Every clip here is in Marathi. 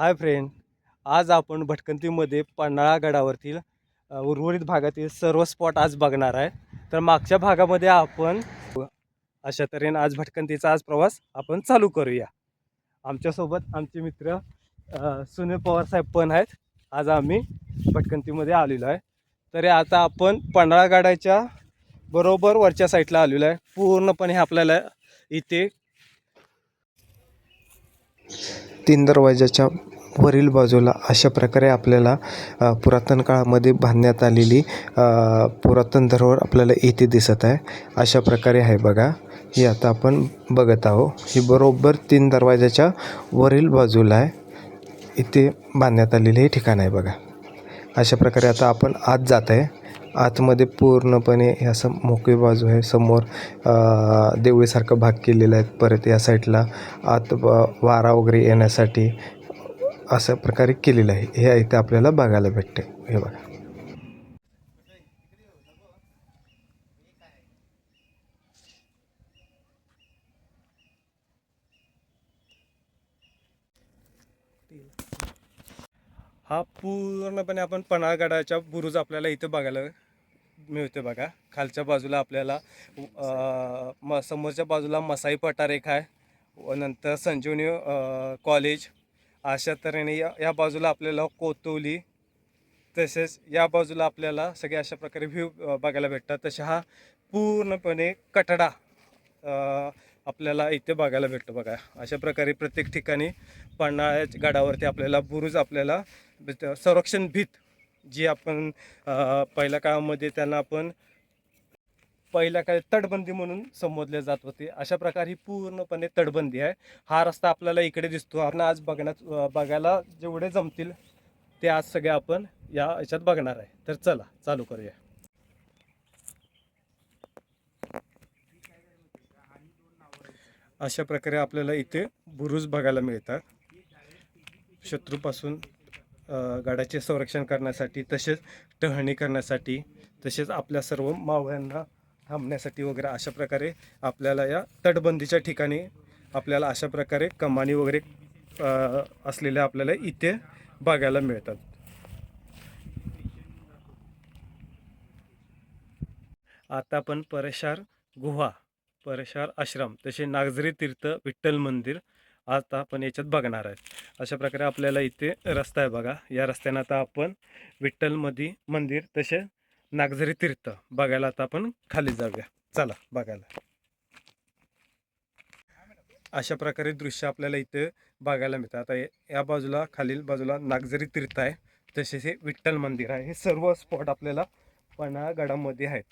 हाय फ्रेंड आज आपण भटकंतीमध्ये पन्हाळा गडावरतील उर्वरित भागातील सर्व स्पॉट आज बघणार आहे. तर मागच्या भागामध्ये आपण अशा तऱ्हेने आज भटकंतीचा आज प्रवास आपण चालू करूया. आमच्यासोबत आमचे मित्र सुनील पवार साहेब पण आहेत. आज आम्ही भटकंतीमध्ये आलेलो आहे. तरी आता आपण पन्हाळा गडाच्या बरोबर वरच्या साईडला आलेलो आहे. पूर्णपणे आपल्याला इथे तीन दरवाजाच्या वरील बाजूला अशा प्रकारे आपल्याला पुरातन काळामध्ये बांधण्यात आलेली पुरातन धरोहर आपल्याला इथे दिसत आहे. अशा प्रकारे आहे बघा. ही आता आपण बघत आहोत. ही बरोबर तीन दरवाजाच्या वरील बाजूला आहे. इथे बांधण्यात आलेले हे ठिकाण आहे बघा. अशा प्रकारे आता आपण आत जात आहे. आतमध्ये पूर्णपणे ह्या असं मोकळी बाजू आहे. समोर देवळीसारखं देवळीसारखा भाग केलेला आहे. परत या साईडला आत वारा वगैरे येण्यासाठी अशा प्रकारे केलेलं आहे. हे इथे आपल्याला बघायला भेटते हे बघा. हा पूर्णपणे आपण पन्हाळगडाच्या बुरुज आपल्याला इथं बघायला मिळते बघा. खालच्या बाजूला आपल्याला म समोरच्या बाजूला मसाई पटारेख आहे. व नंतर संजीवनी कॉलेज अशा तऱ्हेने या या बाजूला आपल्याला कोतोली. तसेच या बाजूला आपल्याला सगळे अशा प्रकारे व्ह्यू बघायला भेटतात. तसे हा पूर्णपणे कठडा आपल्याला इथे बघायला भेटतो बघा. अशा प्रकारे प्रत्येक ठिकाणी पन्हाळ्याच्या गडावरती आपल्याला बुरुज आपल्याला संरक्षण भीत जी आपण पहिल्या काळामध्ये त्यांना आपण पहिल्या काळी तटबंदी म्हणून संबोधले जात होते. अशा प्रकारे ही पूर्णपणे तटबंदी आहे. हा रस्ता आपल्याला इकडे दिसतो. आपण आज बघण्यात बघायला जेवढे जमतील ते आज सगळे आपण या याच्यात बघणार आहे. तर चला चालू करूया. अशा प्रकारे आपल्याला इथे बुरुज बघायला मिळतात. शत्रूपासून गाड्याचे संरक्षण करण्यासाठी तसेच टहळणी करण्यासाठी तसेच आपल्या सर्व मावळ्यांना थांबण्यासाठी वगैरे अशा प्रकारे आपल्याला या तटबंदीच्या ठिकाणी आपल्याला अशा प्रकारे कमानी वगैरे असलेल्या आपल्याला इथे बघायला मिळतात. आता आपण परशार गुहा परशार आश्रम तसे नागझरी तीर्थ विठ्ठल मंदिर आता आपण याच्यात बघणार आहे अशा प्रकारे आपल्याला इथे रस्ता आहे बघा. या रस्त्यानं आता आपण विठ्ठलमधी मंदिर तसे नागझरी तीर्थ बघायला आता आपण खाली जाऊया. चला बघायला. अशा प्रकारे दृश्य आपल्याला इथे बघायला मिळतं. आता या बाजूला खालील बाजूला नागझरी तीर्थ आहे. तसेच हे विठ्ठल मंदिर आहे. हे सर्व स्पॉट आपल्याला पन्हाळा गडामध्ये आहेत.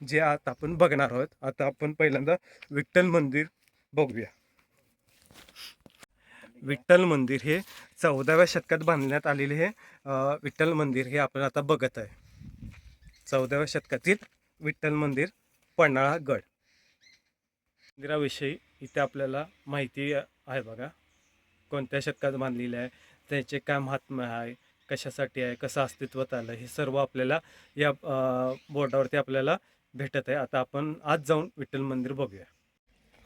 जे आता आपण बघणार आहोत आता आपण पहिल्यांदा विठ्ठल मंदिर बघूया. विठ्ठल मंदिर हे चौदाव्या शतकात बांधण्यात आलेले हे विठ्ठल मंदिर हे आपण आता बघत आहे. चौदाव्या शतकातील विठ्ठल मंदिर पन्हाळा गड. मंदिराविषयी इथे आपल्याला माहिती आहे बघा. कोणत्या शतकात बांधलेलं आहे त्याचे काय महात्म्य आहे कशासाठी आहे कसं अस्तित्वात आलं हे सर्व आपल्याला या बोर्डावरती आपल्याला भेटत आहे. आता आपण आज जाऊन विठ्ठल मंदिर बघूया.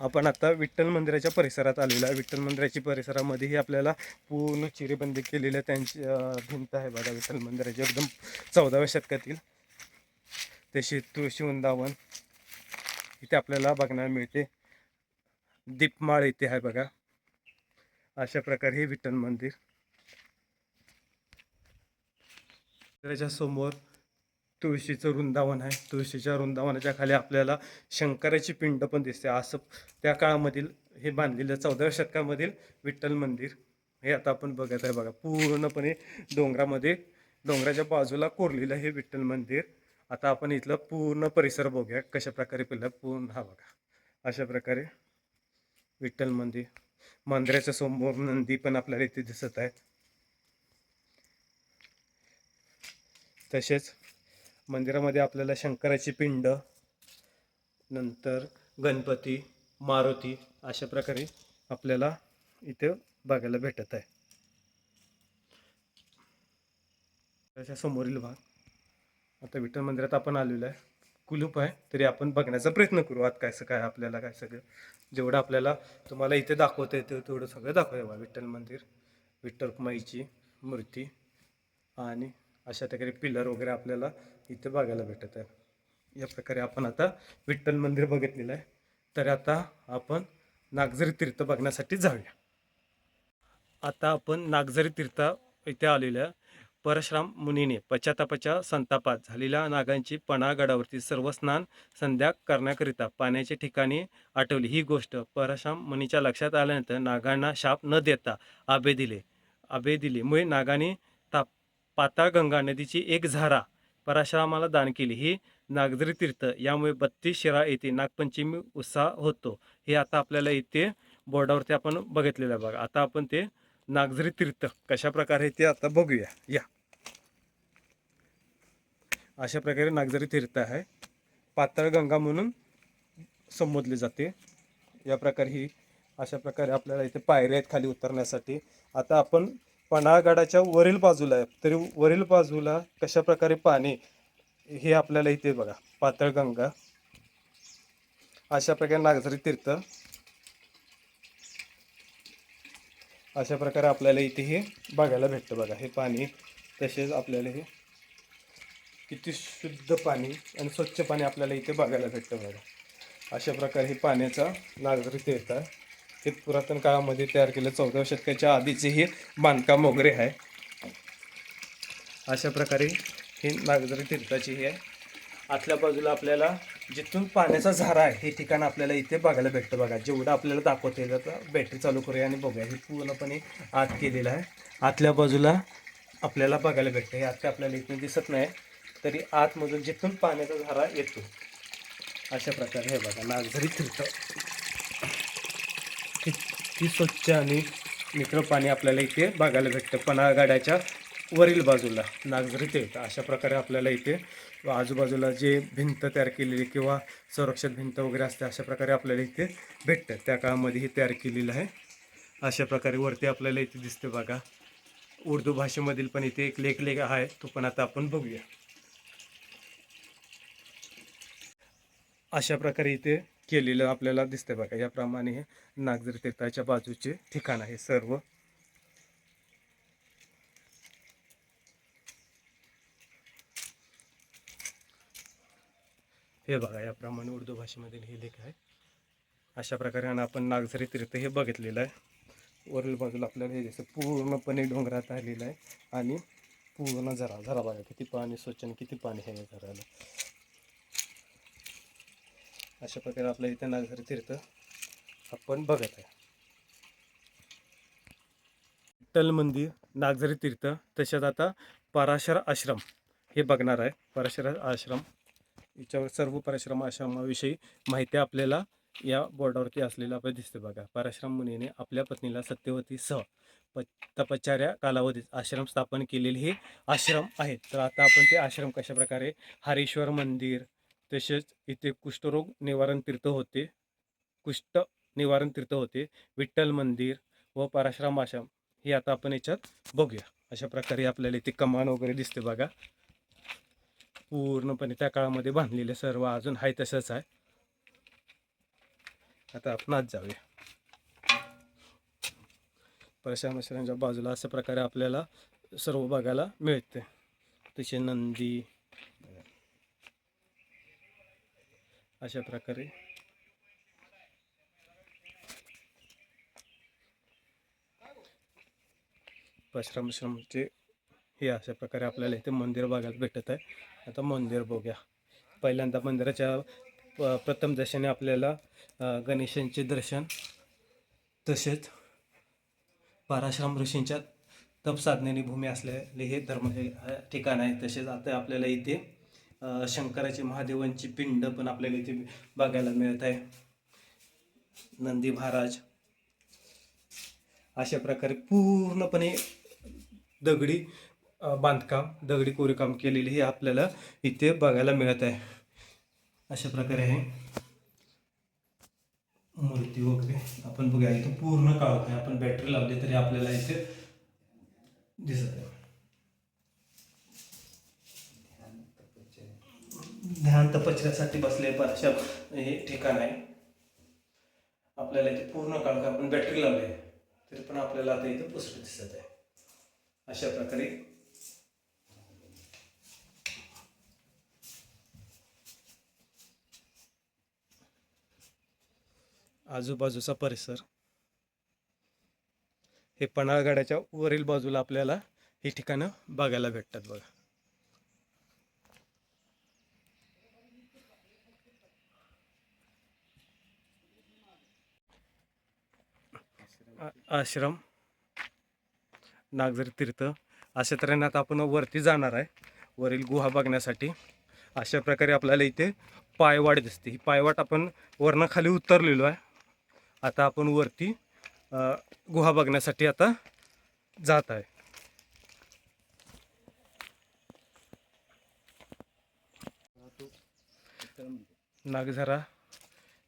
आपण आता विठ्ठल मंदिराच्या परिसरात आलेलो आहे. विठ्ठल मंदिराच्या परिसरामध्येही आपल्याला पूर्ण चिरेबंदी केलेल्या त्यांची भिंत आहे बघा विठ्ठल मंदिराची. एकदम चौदाव्या शतकातील. तशी तुळशी वृंदावन इथे आपल्याला बघण्याला मिळते. दीपमाळ इथे आहे बघा. अशा प्रकारे हे विठ्ठल मंदिर. मंदिराच्या समोर तुळशीचं वृंदावन आहे. तुळशीच्या वृंदावनाच्या खाली आपल्याला शंकराची पिंड पण दिसते. असं त्या काळामधील हे बांधलेलं चौदाव्या शतकामधील विठ्ठल मंदिर हे आता आपण बघत आहे बघा. पूर्णपणे डोंगरामध्ये डोंगराच्या बाजूला कोरलेलं हे विठ्ठल मंदिर. आता आपण इथलं पूर्ण परिसर बघूया. कशा प्रकारे पहिलं पूर्ण हा बघा. अशा प्रकारे विठ्ठल मंदिर. मंदिराच्या समोर नंदी पण आपल्याला इथे दिसत आहेत तसेच मंदिरामध्ये आपल्याला शंकराची पिंड नंतर गणपती मारुती अशा प्रकारे आपल्याला इथे बघायला भेटत आहे. त्याच्या समोरील भाग. आता विठ्ठल मंदिरात आपण आलेलो आहे. कुलूप आहे. तरी आपण बघण्याचा प्रयत्न करू. आत कायचं काय आपल्याला काय सगळं जेवढं आपल्याला तुम्हाला इथे दाखवता येतं तेवढं सगळं दाखवूया बा विठ्ठल मंदिर विठ्ठलमाईची मूर्ती आणि अशा प्रकारे पिलर वगैरे आपल्याला इथे बघायला भेटत आहे. या प्रकारे आपण आता विठ्ठल मंदिर बघितलेलं आहे. तर आता आपण नागझरी तीर्थ बघण्यासाठी जाऊया. आता आपण नागझरी तीर्थ इथे आलेल्या आहे. परशुराम मुनीने पश्चातापाच्या संतापात झालेल्या नागांची पणागडावरती सर्व स्नान संध्या करण्याकरिता पाण्याच्या ठिकाणी आठवली. ही गोष्ट परशुराम मुनीच्या लक्षात आल्यानंतर नागांना शाप न देता आबे दिले आबे दिले मुळे नागाने ता पाताळगंगा नदीची एक झारा पराशरामाला दान केली. ही नागझरी तीर्थ यामुळे बत्तीस शिरा येथे नागपंचमी उत्साह होतो. हे आता आपल्याला इथे बोर्डावरती आपण बघितलेलं आहे बघा. आता आपण ते नागझरी तीर्थ कशा प्रकारे ते आता बघूया. या. अशा प्रकारे नागझरी तीर्थ आहे. पाताळगंगा म्हणून संबोधले जाते. या प्रकारे ही अशा प्रकारे आपल्याला इथे पायऱ्या आहेत खाली उतरण्यासाठी. आता आपण पन्हाळगडाच्या वरील बाजूला आहे. तरी वरील बाजूला कशा प्रकारे पाणी हे आपल्याला इथे बघा पातळगंगा अशा प्रकारे नागझरी तीर्थ अशा प्रकारे आपल्याला इथे हे बघायला भेटतं बघा. हे पाणी तसेच आपल्याला हे किती शुद्ध पाणी आणि स्वच्छ पाणी आपल्याला इथे बघायला भेटतं बघा. अशा प्रकारे हे पाण्याचा नागझरी तीर्थ आहे. हे पुरातन काळामध्ये तयार केलं चौदाव्या शतकाच्या आधीचे हे बांधकाम वगैरे आहे. अशा प्रकारे हे नागझरी तीर्थाची हे आहे. आतल्या बाजूला आपल्याला जिथून पाण्याचा झरा आहे हे ठिकाण आपल्याला इथे बघायला भेटतं बघा. जेवढं आपल्याला दाखवता येईल आता बॅटरी चालू करूया आणि बघूया. हे पूर्णपणे आत केलेलं आहे. आतल्या बाजूला आपल्याला बघायला भेटतं. हे आता आपल्याला इथून दिसत नाही तरी आतमधून जिथून पाण्याचा झरा येतो. अशा प्रकारे हे बघा. नागझरी तीर्थ. अगदी स्वच्छ आणि मित्र पाणी आपल्याला इथे बघायला भेटतं. पन्हाळगाड्याच्या वरील बाजूला नागझरी तीर्थ अशा प्रकारे आपल्याला इथे आजूबाजूला जे भिंत तयार केलेली किंवा संरक्षक भिंत वगैरे असते अशा प्रकारे आपल्याला इथे भेटतं. त्या काळामध्ये हे तयार केलेलं आहे. अशा प्रकारे वरती आपल्याला इथे दिसते बघा. उर्दू भाषेमधील पण इथे एक लेख लेख आहे तो पण आता आपण बघूया. अशा प्रकारे इथे केलेलं आपल्याला दिसतंय बघा. याप्रमाणे हे नागझरी तीर्थाच्या बाजूचे ठिकाण आहे सर्व. हे बघा याप्रमाणे उर्दू भाषेमधील हे लेख आहे. अशा प्रकारे आणि आपण नागझरी तीर्थ हे बघितलेलं आहे. वरील बाजूला आपल्याला हे दिसतं पूर्णपणे डोंगरात आलेलं आहे आणि पूर्ण झरा झरा बघा किती पाणी स्वच्छ आणि किती पाणी आहे या झराला अशा प्रकारे आपल्या इथे नागझरी तीर्थ आपण बघत आहे. विठ्ठल मंदिर नागझरी तीर्थ तसेच आता पराशर आश्रम हे बघणार आहे. पराशर आश्रम याच्यावर सर्व पराश्रम आश्रमाविषयी माहिती आपल्याला या बोर्डावरती असलेलं आपल्याला दिसते बघा. पराश्रम मुनीने आपल्या पत्नीला सत्यवती सह प तपश्चर्या कालावधीत आश्रम स्थापन केलेले हे आश्रम आहेत तर आता आपण ते आश्रम कशा प्रकारे हरेश्वर मंदिर तसेच इथे कुष्ठरोग निवारण तीर्थ होते. कुष्ठ निवारण तीर्थ होते. विठ्ठल मंदिर व पराश्रम आश्रम हे आता आपण याच्यात बघूया. अशा प्रकारे आपल्याला इथे कमान वगैरे दिसते बघा. पूर्णपणे त्या काळामध्ये बांधलेले सर्व अजून आहे तसंच आहे. आता आपण आज जाऊया. परशुराम बाजूला अशा प्रकारे आपल्याला सर्व बघायला मिळते. तसे नंदी अशा प्रकारे. पश्रमश्रमचे म्हणजे हे अशा प्रकारे आपल्याला इथे मंदिर बघायला भेटत आहे. आता मंदिर बघूया. पहिल्यांदा मंदिराच्या प्रथम दर्शने आपल्याला गणेशांचे दर्शन तसेच पराश्रम ऋषींच्या तप भूमी असलेले हे धर्म हे ठिकाण आहे. तसेच आता आपल्याला इथे शंकराची महादेवांची पिंड पण आपल्याला इथे बघायला मिळत आहे. नंदी महाराज. अशा प्रकारे पूर्णपणे दगडी बांधकाम दगडी कोरीकाम केलेले हे आपल्याला इथे बघायला मिळत आहे. अशा प्रकारे आहे. मूर्ती वगैरे आपण बघूया. इथे पूर्ण काळोख आहे. आपण बॅटरी लावली तरी आपल्याला इथे दिसत आहे. ध्यान तपस्यासाठी बसले पण हे ठिकाण आहे. आपल्याला इथे पूर्ण काळ का आपण बॅटरी लावली. आहे तरी पण आपल्याला आता इथे पुसत दिसत आहे. अशा प्रकारे. आजूबाजूचा परिसर. हे पन्हाळगडाच्या वरील बाजूला आपल्याला ही ठिकाणं बघायला भेटतात बघा. आश्रम नागझरी तीर्थ अशा तऱ्हेने आता आपण वरती जाणार आहे. वरील गुहा बघण्यासाठी. अशा प्रकारे आपल्याला इथे पायवाट दिसते. ही पायवाट आपण वरनं खाली उतरलेलो आहे. आता आपण वरती गुहा बघण्यासाठी आता जात आहे. नागझरा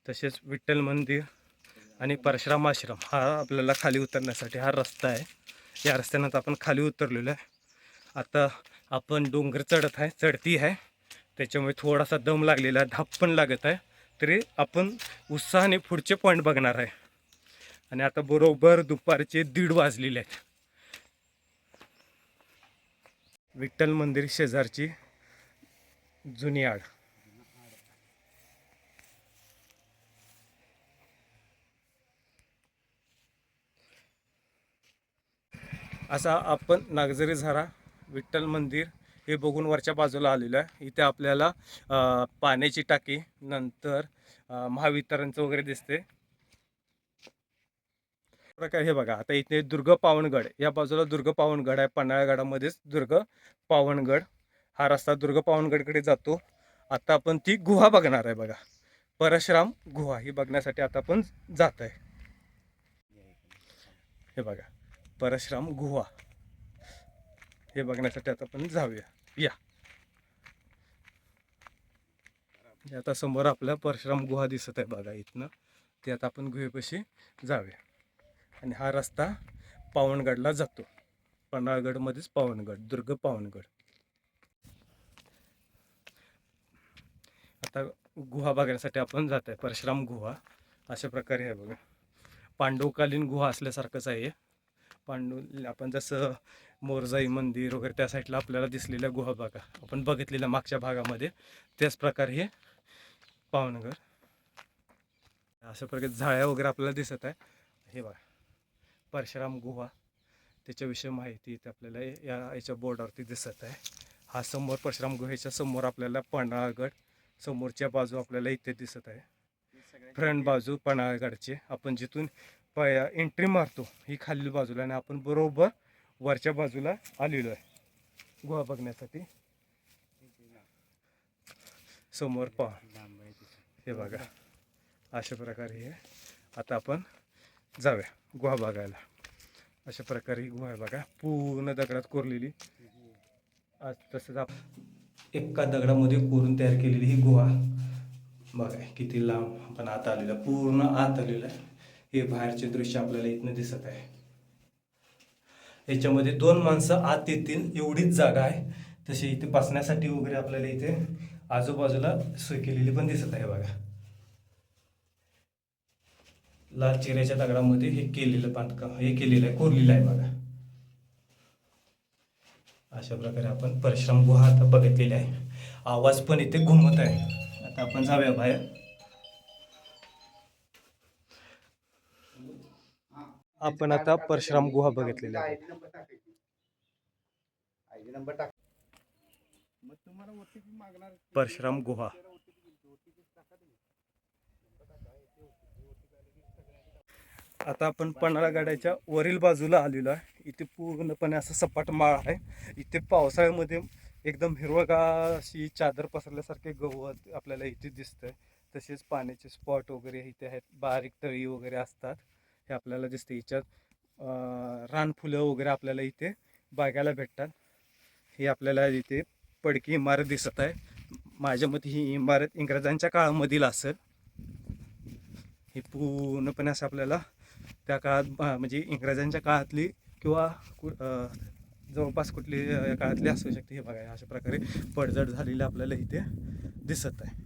तसेच विठ्ठल मंदिर आणि परशुराम आश्रम हा आपल्याला खाली उतरण्यासाठी हा रस्ता आहे. या रस्त्यानं आपण खाली उतरलेलो आहे. आता आपण डोंगर चढत आहे चढती आहे. त्याच्यामुळे थोडासा दम लागलेला आहे धाप पण लागत आहे. तरी आपण उत्साहाने पुढचे पॉईंट बघणार आहे. आणि आता बरोबर दुपारचे दीड वाजलेले आहेत. विठ्ठल मंदिर शेजारची जुनी आड. असा आपण नागझरी झरा विठ्ठल मंदिर हे बघून वरच्या बाजूला आलेलं आहे. इथे आपल्याला पाण्याची टाकी नंतर महावितरणचं वगैरे दिसते प्रकार हे बघा आता इथे दुर्ग पावनगड या बाजूला दुर्ग पावनगड आहे. पन्हाळगडामध्येच दुर्ग पावनगड. हा रस्ता दुर्ग पावनगडकडे जातो. आता आपण ती गुहा बघणार आहे बघा. परशुराम गुहा ही बघण्यासाठी आता आपण जात आहे हे बघा. परशुराम गुहा. हे बघण्यासाठी आता आपण जाऊया. या. आता समोर आपल्या परशुराम गुहा दिसत आहे बघा इथनं. ते आता आपण गुहेपाशी जाऊया. आणि हा रस्ता पावनगडला जातो. पन्हाळगडमध्येच पावनगड दुर्ग पावनगड. आता गुहा बघण्यासाठी आपण जात आहे परशुराम गुहा. अशा प्रकारे आहे बघा. पांडवकालीन गुहा असल्यासारखंच आहे पांडू आपण जसं मोरजाई मंदिर वगैरे त्या साईडला आपल्याला दिसलेल्या गुहा बघा. आपण बघितलेल्या मागच्या भागामध्ये. त्याच प्रकारे हे पावनगर. अशा प्रकारे झाड्या वगैरे आपल्याला दिसत आहे. हे बघा. परशुराम गुहा. त्याच्याविषयी माहिती इथे आपल्याला या याच्या बोर्डावरती दिसत आहे. हा समोर परशुराम गुहेच्या समोर आपल्याला पन्हाळगड. समोरच्या बाजू आपल्याला इथे दिसत आहे. फ्रंट बाजू पन्हाळगडचे. आपण जिथून पाय एंट्री मारतो. ही खालील बाजूला आणि आपण बरोबर वरच्या बाजूला आलेलो आहे. गुहा बघण्यासाठी. समोर पहा. हे बघा. अशा प्रकारे हे आता आपण जाऊया गुहा बघायला. अशा प्रकारे ही गुहा बघा. पूर्ण दगडात कोरलेली. आज तसंच आप एका दगडामध्ये कोरून तयार केलेली ही गुहा. बघा किती लांब आपण आत आलेलं आहे. पूर्ण आत आलेलं आहे. हे बाहेरचे दृश्य आपल्याला इथनं दिसत आहे. याच्यामध्ये दोन माणसं आत येतील एवढीच जागा आहे. तशी इथे बसण्यासाठी वगैरे आपल्याला इथे आजूबाजूला सोय केलेली पण दिसत आहे बघा. लाल चिऱ्याच्या दगडामध्ये हे केलेलं बांधकाम हे केलेलं आहे कोरलेलं आहे बघा. अशा प्रकारे आपण परश्रम गुहा आता बघितलेली आहे. आवाज पण इथे घुमत आहे. आता आपण जाऊया बाहेर. आपण आता परशुराम गुहा बघितलेली आहे परशुराम गुहा. आता आपण पन्हाळा गाड्याच्या वरील बाजूला आलेलो आहे. इथे पूर्णपणे असं सपाट माळ आहे. इथे पावसाळ्यामध्ये एकदम हिरवगार अशी चादर पसरल्यासारखे गवत आपल्याला इथे दिसतंय. तसेच पाण्याचे स्पॉट वगैरे इथे आहेत. बारीक तळी वगैरे असतात. हे आपल्याला दिसते. याच्यात रानफुलं वगैरे आपल्याला इथे बघायला भेटतात. ही आपल्याला इथे पडकी इमारत दिसत आहे. माझ्या मते ही इमारत इंग्रजांच्या काळामधील असेल. ही पूर्णपणे असं आपल्याला त्या काळात म्हणजे इंग्रजांच्या काळातली किंवा कु जवळपास कुठली काळातली असू शकते. हे बघा अशा प्रकारे पडझड झालेली आपल्याला इथे दिसत आहे.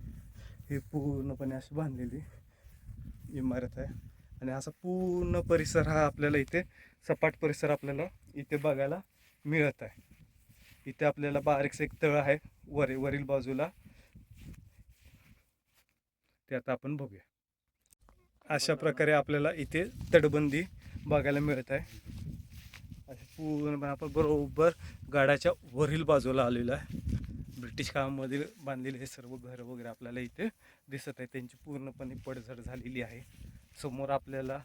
ही पूर्णपणे अशी बांधलेली इमारत आहे. आणि असा पूर्ण परिसर हा आपल्याला इथे सपाट परिसर आपल्याला इथे बघायला मिळत आहे. इथे आपल्याला बारीकसं एक तळ आहे वर वरील बाजूला. ते आता आपण बघूया. अशा प्रकारे आपल्याला इथे तटबंदी बघायला मिळत आहे. असे पूर्णपणे आपण बरोबर गाड्याच्या वरील बाजूला आलेलो आहे. ब्रिटिश काळामध्ये बांधलेले हे सर्व घरं वगैरे आपल्याला इथे दिसत आहे. त्यांची पूर्णपणे पडझड झालेली आहे. समोर आपल्याला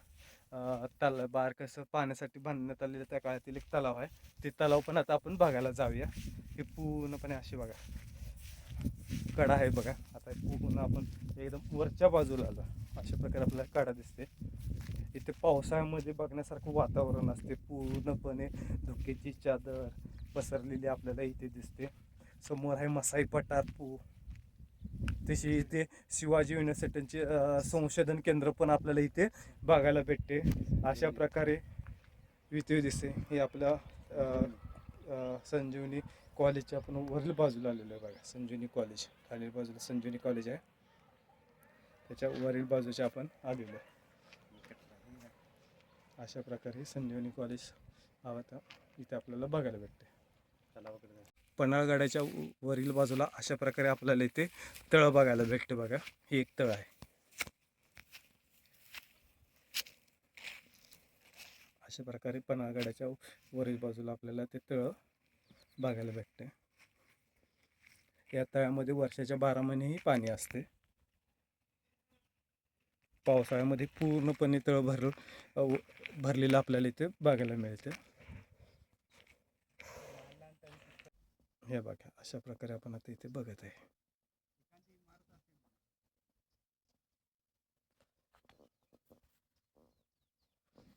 तलाव तल बारकसं पाण्यासाठी बांधण्यात आलेलं त्या काळातील एक तलाव आहे. ते तलाव पण आता आपण बघायला जाऊया. हे पूर्णपणे असे बघा. कडा आहे बघा. आता पूर्ण आपण एकदम वरच्या बाजूला आलो. अशा प्रकारे आपल्याला कडा दिसते. इथे पावसाळ्यामध्ये बघण्यासारखं वातावरण असते. पूर्णपणे धुक्याची चादर पसरलेली आपल्याला इथे दिसते. समोर आहे मसाई पठार पू तशी इथे शिवाजी युनिव्हर्सिटीचे संशोधन केंद्र पण आपल्याला इथे बघायला भेटते. अशा प्रकारे इथे दिसते हे आपल्या संजीवनी कॉलेजच्या आपण वरील बाजूला आलेलो आहे बघा. संजीवनी कॉलेज. खालील बाजूला संजीवनी कॉलेज आहे. त्याच्या वरील बाजूच्या आपण आलेलो आहे. अशा प्रकारे संजीवनी कॉलेज आता इथे आपल्याला बघायला भेटते. पन्हाळगडाच्या वरील बाजूला अशा प्रकारे आपल्याला इथे तळ बघायला भेटते बघा. हे एक तळ आहे. अशा प्रकारे पन्हाळगडाच्या वरील बाजूला आपल्याला ते तळ बघायला भेटते. या तळ्यामध्ये वर्षाच्या बारा महिनेही पाणी असते. पावसाळ्यामध्ये पूर्णपणे तळ भर भरलेलं आपल्याला इथे बघायला मिळते. हे बघा अशा प्रकारे आपण आता इथे बघत आहे.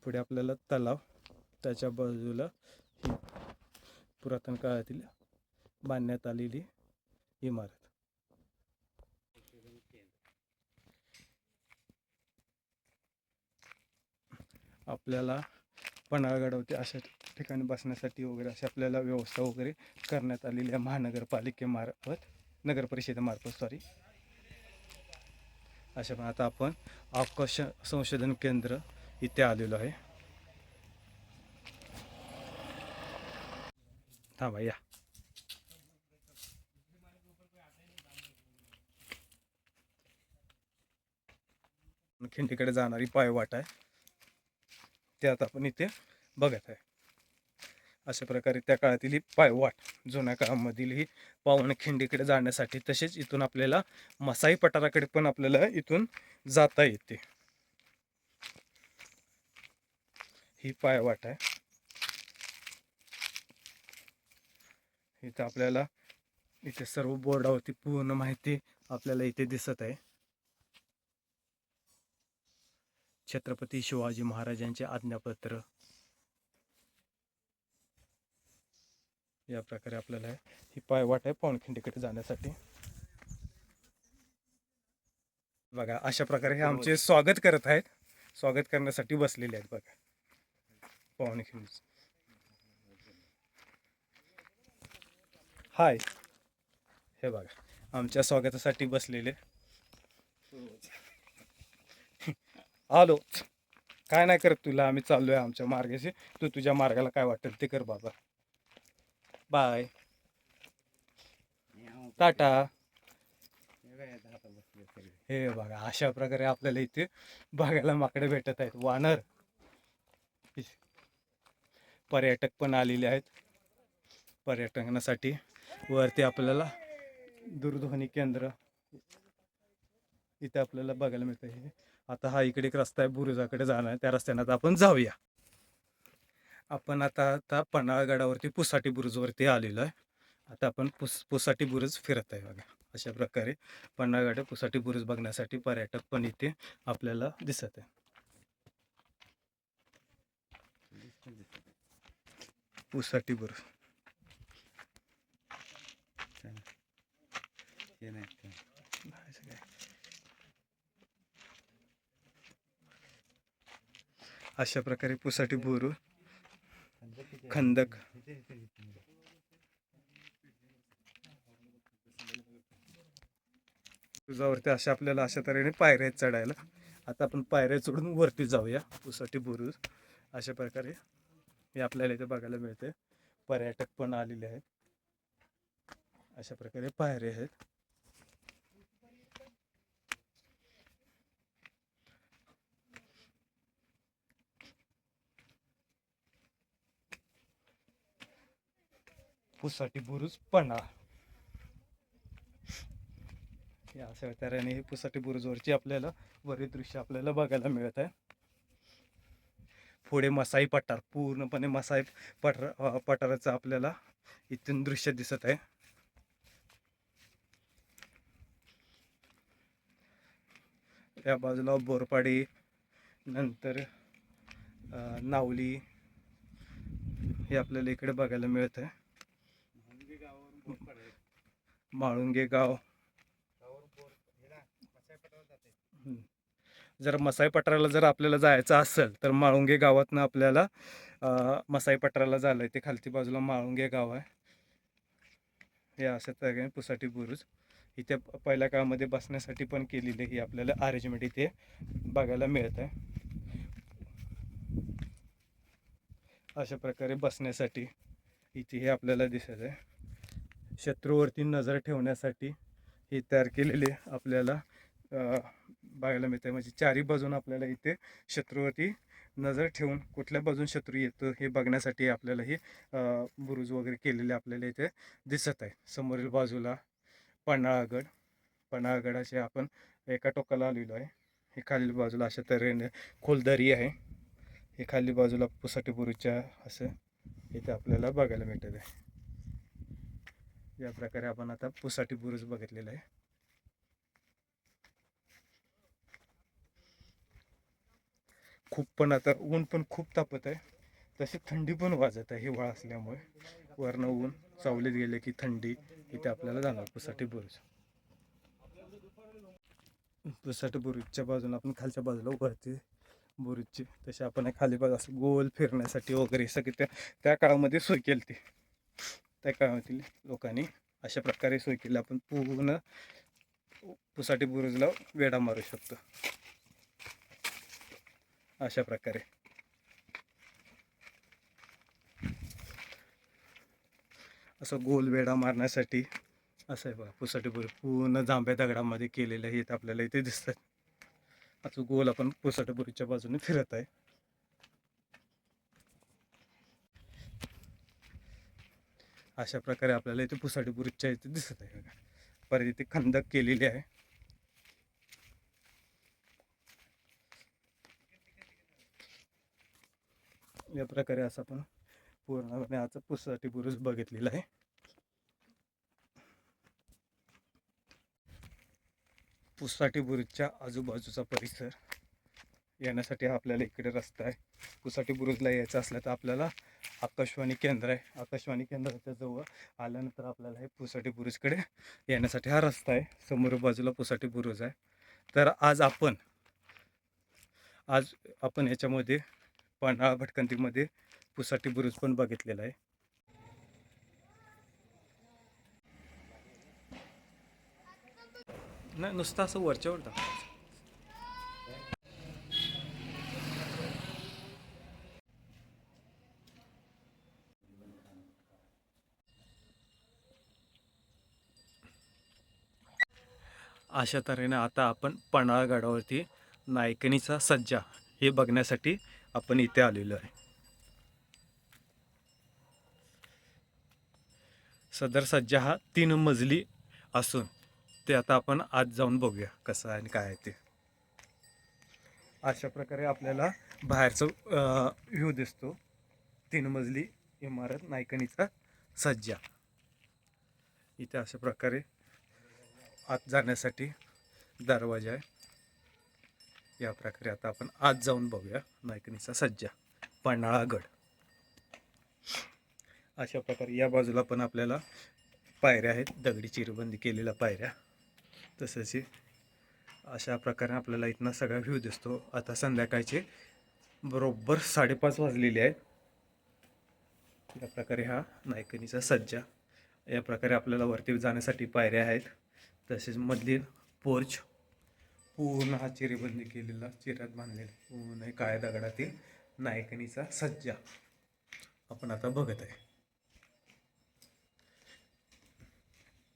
पुढे आपल्याला तलाव त्याच्या बाजूला ही पुरातन काळातील बांधण्यात आलेली इमारत. आपल्याला पन्हाळगडावरती अशा ठिकाणी बसण्यासाठी वगैरे अशी आपल्याला व्यवस्था वगैरे करण्यात आलेली आहे महानगरपालिकेमार्फत नगर परिषदेमार्फत सॉरी अशा पण आता आपण अवकाश संशोधन केंद्र इथे आलेलो आहे. थांबा या. खिंडीकडे जाणारी पायवाट आहे. ते आता आपण इथे बघत आहे. अशा प्रकारे त्या काळातील ही पायवाट जुन्या काळामधील ही पावन खिंडीकडे जाण्यासाठी तसेच इथून आपल्याला मसाई पठाराकडे पण आपल्याला इथून जाता येते. ही पायवाट आहे. इथं आपल्याला इथे सर्व बोर्डावरती पूर्ण माहिती आपल्याला इथे दिसत आहे. छत्रपती शिवाजी महाराजांचे आज्ञापत्र या प्रकारे आपल्याला ही पायवाट आहे पावनखिंडीकडे जाण्यासाठी. बघा अशा प्रकारे हे आमचे स्वागत करत आहेत. स्वागत करण्यासाठी बसलेले आहेत बघा. पावनखिंडी हाय. हे बघा आमच्या स्वागतासाठी बसलेले. आलो. काय नाही करत तुला आम्ही चाललोय आमच्या मार्गाशी. तू तुझ्या मार्गाला काय वाटेल ते कर बाबा. बाय. टाटा. हे बघा अशा प्रकारे आपल्याला इथे बघायला माकडे भेटत आहेत. वानर. पर्यटक पण आलेले आहेत. पर्यटनासाठी वरती आपल्याला दूरध्वनी केंद्र इथे आपल्याला बघायला मिळतं. हे आता हा इकडे एक रस्ता आहे बुरुजाकडे जाणार त्या रस्त्यानं आपण जाऊया. आपण आता आता पन्हाळगडावरती पुसाटी बुरुजवरती आलेलो आहे. आता आपण पुस पुसाटी बुरुज फिरत आहे बघा. अशा प्रकारे पन्हाळगड पुसाटी बुरुज बघण्यासाठी पर्यटक पण इथे आपल्याला दिसत आहे. पुसाटी बुरुज. अशा प्रकारे पुसाटी बुरुज खंदक. तुझ्यावरती अशा आपल्याला अशा तऱ्हेने पायऱ्या आहेत चढायला. आता आपण पायऱ्या चढून वरती जाऊया पुसाटी बुरुज. अशा प्रकारे हे आपल्याला इथे बघायला मिळते पर्यटक पण आलेले आहेत. अशा प्रकारे पायऱ्या आहेत. पुसाटी बुरुज पन्हाळा या अशा तऱ्हेने हे पुसाटी बुरुजवरची आपल्याला वरील दृश्य आपल्याला बघायला मिळत आहे. पुढे मसाई पठार पूर्णपणे मसाई पठार पठाराचं आपल्याला इथून दृश्य दिसत आहे. या बाजूला बोरपाडी नंतर नावली हे आपल्याला इकडे बघायला मिळत आहे. माळुंगे गाव. जर मसाई पठाराला जर आपल्याला जायचं असेल तर माळुंगे गावातनं आपल्याला मसाई पठाराला झालं आहे ते खालती बाजूला माळुंगे गाव आहे. हे असं तऱ्हेने पुसाटी बुरुज. इथे पहिल्या काळामध्ये बसण्यासाठी पण केलेली ही आपल्याला अरेंजमेंट इथे बघायला मिळत आहे अशा प्रकारे बसण्यासाठी इथे हे आपल्याला दिसत आहे शत्रूवरती नजर ठेवण्यासाठी हे तयार केलेले आपल्याला बघायला मिळते म्हणजे चारी बाजून आपल्याला इथे शत्रूवरती नजर ठेवून कुठल्या बाजून शत्रू येतो हे बघण्यासाठी आपल्याला हे बुरुज वगैरे केलेले आपल्याला इथे दिसत आहे. समोरील बाजूला पन्हाळागड पन्हाळागडाचे आपण एका टोकाला आलेलो आहे. हे खालील बाजूला अशा तऱ्हेने खोलदरी आहे. हे खाली बाजूला पुसाटी बुरुजच्या असं इथे आपल्याला बघायला मिळत आहे या प्रकारे आपण आता पुसाटी बुरुज बघितलेला आहे. खूप पण आता ऊन पण खूप तापत आहे. तशी थंडी पण वाजत आहे हिवाळा असल्यामुळे. वरनं ऊन चावलीत गेले की थंडी इथे आपल्याला जाणार पुसाटी बुरुज. पुसाटी बुरुजच्या बाजूने आपण खालच्या बाजूला उभारते बुरुजची तशी आपण खाली बाजू असं गोल फिरण्यासाठी वगैरे सगळी त्या त्या काळामध्ये सोय केली ती त्या काळातील लोकांनी. अशा प्रकारे सोय केली. आपण पूर्ण पुसाटी बुरुजला वेढा मारू शकतो. अशा प्रकारे. असं गोल वेढा मारण्यासाठी असं आहे बघा. पुसाटी बुरुज पूर्ण जांभ्या दगडामध्ये केलेलं हे आपल्याला इथे दिसतात असं गोल आपण पुसाटी बुरुजच्या बाजूने फिरत आहे. अशा प्रकारे आपल्याला इथे पुसाटी बुरुजच्या इथे दिसत आहे बघा. परत इथे खंदक केलेली आहे. या प्रकारे असं आपण पूर्णपणे आज पुसाटी बुरुज बघितलेला आहे. पुसाटी बुरुजच्या आजूबाजूचा परिसर. येण्यासाठी हा आपल्याला इकडे रस्ता आहे. पुसाटी बुरुजला यायचं असलं तर आपल्याला आकाशवाणी केंद्र आहे. आकाशवाणी केंद्राच्या जवळ आल्यानंतर आपल्याला हे पुसाटी बुरुजकडे येण्यासाठी हा रस्ता आहे. समोर बाजूला पुसाटी बुरुज आहे. तर आज आपण आज आपण याच्यामध्ये पन्हाळा भटकंतीमध्ये पुसाटी बुरुज पण बघितलेला आहे. नाही नुसतं असं वरच्यावर दाखवायचं अशा तऱ्हेने आता आपण पन्हाळगडावरती नायकणीचा सज्जा हे बघण्यासाठी आपण इथे आलेलो आहे. सदर सज्जा हा तीन मजली असून ते आता आपण आज जाऊन बघूया कसं आहे आणि काय आहे ते. अशा प्रकारे आपल्याला बाहेरचं व्ह्यू दिसतो. तीन मजली इमारत नायकणीचा सज्जा. इथे अशा प्रकारे आत जाण्यासाठी दरवाजा आहे. या प्रकारे आता आपण आत जाऊन बघूया. नायकणीचा सज्जा पन्हाळागड अशा प्रकारे या बाजूला पण आपल्याला पायऱ्या आहेत. दगडी चिरबंदी केलेल्या पायऱ्या. तसंच अशा प्रकारे आपल्याला इथनं सगळा व्ह्यू दिसतो. आता संध्याकाळचे बरोबर साडेपाच वाजलेले आहेत. या प्रकारे हा नायकणीचा सज्जा. या प्रकारे आपल्याला वरती जाण्यासाठी पायऱ्या आहेत. तसेच मधली पोर्च पूर्ण हा चिरेबंदी केलेला चिऱ्यात बांधलेला पूर्ण काळ्या दगडातील नायकणीचा सज्जा. आपण आता बघत आहे.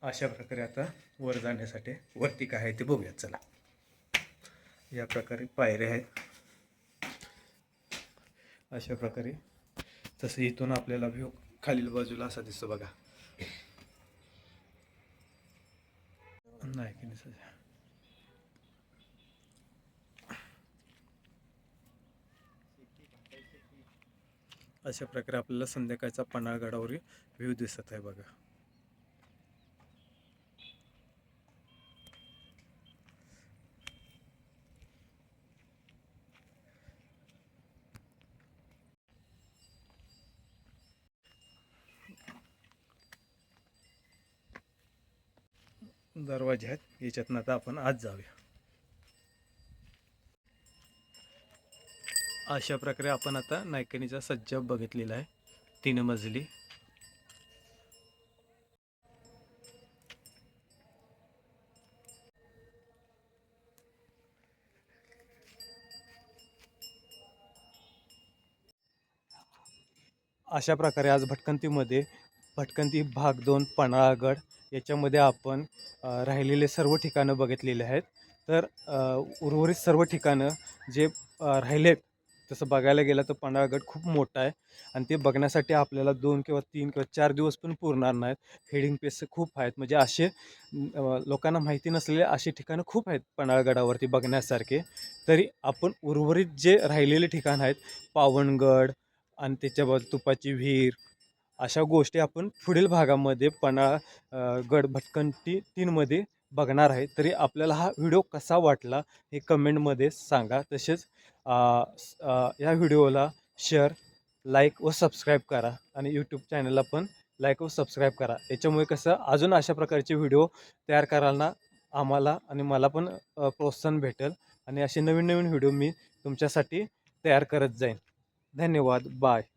अशा प्रकारे आता वर जाण्यासाठी वरती काय आहे ते बघूयात चला. या प्रकारे पायऱ्या आहेत. अशा प्रकारे तसं इथून आपल्याला व्यू खालील बाजूला असा दिसतो बघा. नाही की नाही अशा प्रकारे आपल्याला संध्याकाळचा पन्हाळगडावरील व्ह्यू दिसत आहे बघा. दरवाजे आहेत. याच्यातनं आता आपण आज जाऊया. अशा प्रकारे आपण आता नायकनीचा सज्जा बघितलेला आहे. तीन मजली. अशा प्रकारे आज भटकंतीमध्ये भटकंती भाग दोन पन्हाळगड याच्यामध्ये आपण राहिलेले सर्व ठिकाणं बघितलेले आहेत. तर उर्वरित सर्व ठिकाणं जे राहिले राहिलेत तसं बघायला गेलं तर पन्हाळगड खूप मोठा आहे. आणि ते बघण्यासाठी आपल्याला दोन किंवा तीन किंवा चार दिवस पण पुरणार नाहीत. हेडिंग पेस खूप आहेत. म्हणजे असे लोकांना माहिती नसलेले असे ठिकाणं खूप आहेत पन्हाळगडावरती बघण्यासारखे. तरी आपण उर्वरित जे राहिलेले ठिकाण आहेत पावनगड आणि त्याच्या तुपाची विहीर अशा गोष्टी आपण पुढील भागामध्ये पन्हाळ गड भटकंती तीनमध्ये बघणार आहे. तरी आपल्याला हा व्हिडिओ कसा वाटला हे कमेंटमध्ये सांगा. तसेच या व्हिडिओला शेअर लाईक व सबस्क्राईब करा आणि यूट्यूब चॅनलला पण लाईक व सबस्क्राईब करा. याच्यामुळे कसं अजून अशा प्रकारचे व्हिडिओ तयार करायला आम्हाला आणि मला पण प्रोत्साहन भेटेल आणि असे नवीन नवीन व्हिडिओ मी तुमच्यासाठी तयार करत जाईन. धन्यवाद. बाय.